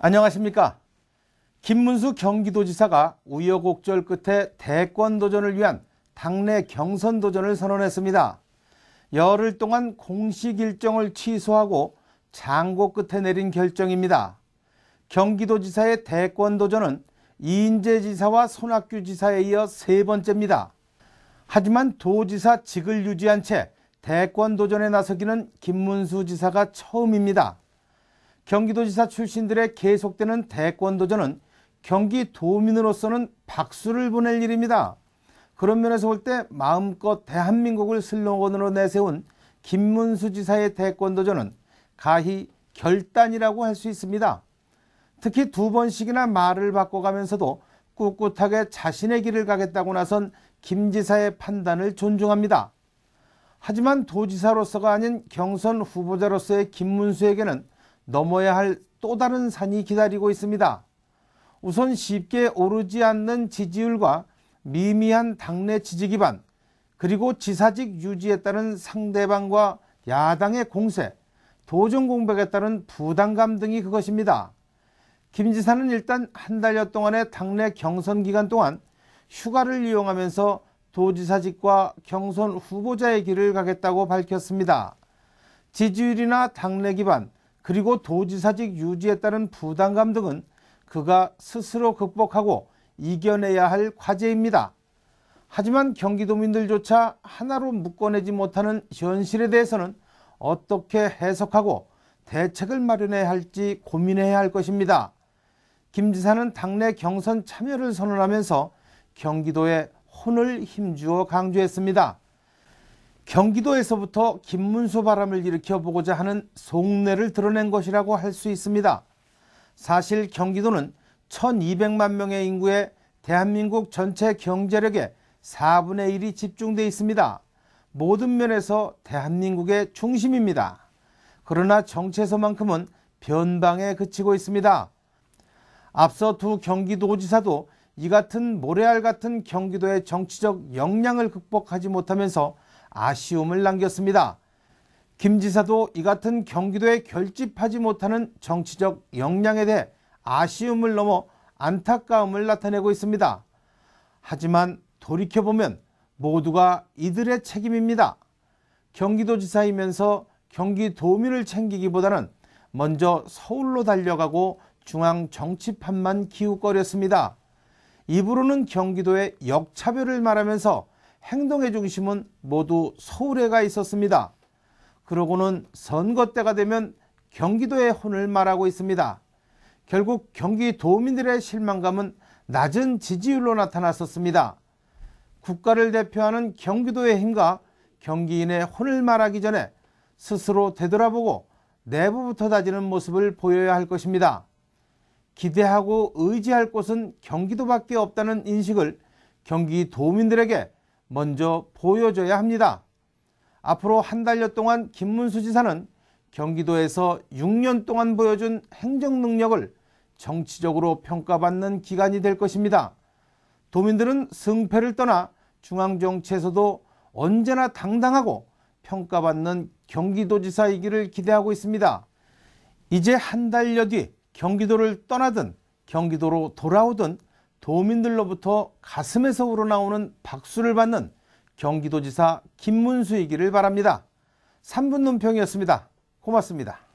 안녕하십니까. 김문수 경기도지사가 우여곡절 끝에 대권 도전을 위한 당내 경선 도전을 선언했습니다. 열흘 동안 공식 일정을 취소하고 장고 끝에 내린 결정입니다. 경기도지사의 대권 도전은 이인재 지사와 손학규 지사에 이어 세 번째입니다. 하지만 도지사 직을 유지한 채 대권 도전에 나서기는 김문수 지사가 처음입니다. 경기도지사 출신들의 계속되는 대권 도전은 경기도민으로서는 박수를 보낼 일입니다. 그런 면에서 볼 때 마음껏 대한민국을 슬로건으로 내세운 김문수 지사의 대권 도전은 가히 결단이라고 할 수 있습니다. 특히 두 번씩이나 말을 바꿔가면서도 꿋꿋하게 자신의 길을 가겠다고 나선 김 지사의 판단을 존중합니다. 하지만 도지사로서가 아닌 경선 후보자로서의 김문수에게는 넘어야 할 또 다른 산이 기다리고 있습니다. 우선 쉽게 오르지 않는 지지율과 미미한 당내 지지 기반 그리고 지사직 유지에 따른 상대방과 야당의 공세, 도전 공백에 따른 부담감 등이 그것입니다. 김 지사는 일단 한 달여 동안의 당내 경선 기간 동안 휴가를 이용하면서 도지사직과 경선 후보자의 길을 가겠다고 밝혔습니다. 지지율이나 당내 기반, 그리고 도지사직 유지에 따른 부담감 등은 그가 스스로 극복하고 이겨내야 할 과제입니다. 하지만 경기도민들조차 하나로 묶어내지 못하는 현실에 대해서는 어떻게 해석하고 대책을 마련해야 할지 고민해야 할 것입니다. 김 지사는 당내 경선 참여를 선언하면서 경기도에 혼을 힘주어 강조했습니다. 경기도에서부터 김문수 바람을 일으켜 보고자 하는 속내를 드러낸 것이라고 할 수 있습니다. 사실 경기도는 1200만 명의 인구에 대한민국 전체 경제력의 4분의 1이 집중되어 있습니다. 모든 면에서 대한민국의 중심입니다. 그러나 정체에서만큼은 변방에 그치고 있습니다. 앞서 두 경기도지사도 이 같은 모래알 같은 경기도의 정치적 역량을 극복하지 못하면서 아쉬움을 남겼습니다. 김 지사도 이 같은 경기도에 결집하지 못하는 정치적 역량에 대해 아쉬움을 넘어 안타까움을 나타내고 있습니다. 하지만 돌이켜보면 모두가 이들의 책임입니다. 경기도지사이면서 경기도민을 챙기기보다는 먼저 서울로 달려가고 중앙 정치판만 기웃거렸습니다. 입으로는 경기도의 역차별을 말하면서 행동의 중심은 모두 서울에 가 있었습니다. 그러고는 선거 때가 되면 경기도의 혼을 말하고 있습니다. 결국 경기도민들의 실망감은 낮은 지지율로 나타났었습니다. 국가를 대표하는 경기도의 힘과 경기인의 혼을 말하기 전에 스스로 되돌아보고 내부부터 다지는 모습을 보여야 할 것입니다. 기대하고 의지할 곳은 경기도밖에 없다는 인식을 경기도민들에게 먼저 보여줘야 합니다. 앞으로 한 달여 동안 김문수 지사는 경기도에서 6년 동안 보여준 행정 능력을 정치적으로 평가받는 기간이 될 것입니다. 도민들은 승패를 떠나 중앙정치에서도 언제나 당당하고 평가받는 경기도지사이기를 기대하고 있습니다. 이제 한 달여 뒤 경기도를 떠나든 경기도로 돌아오든 도민들로부터 가슴에서 우러나오는 박수를 받는 경기도지사 김문수이기를 바랍니다. 3분 논평이었습니다. 고맙습니다.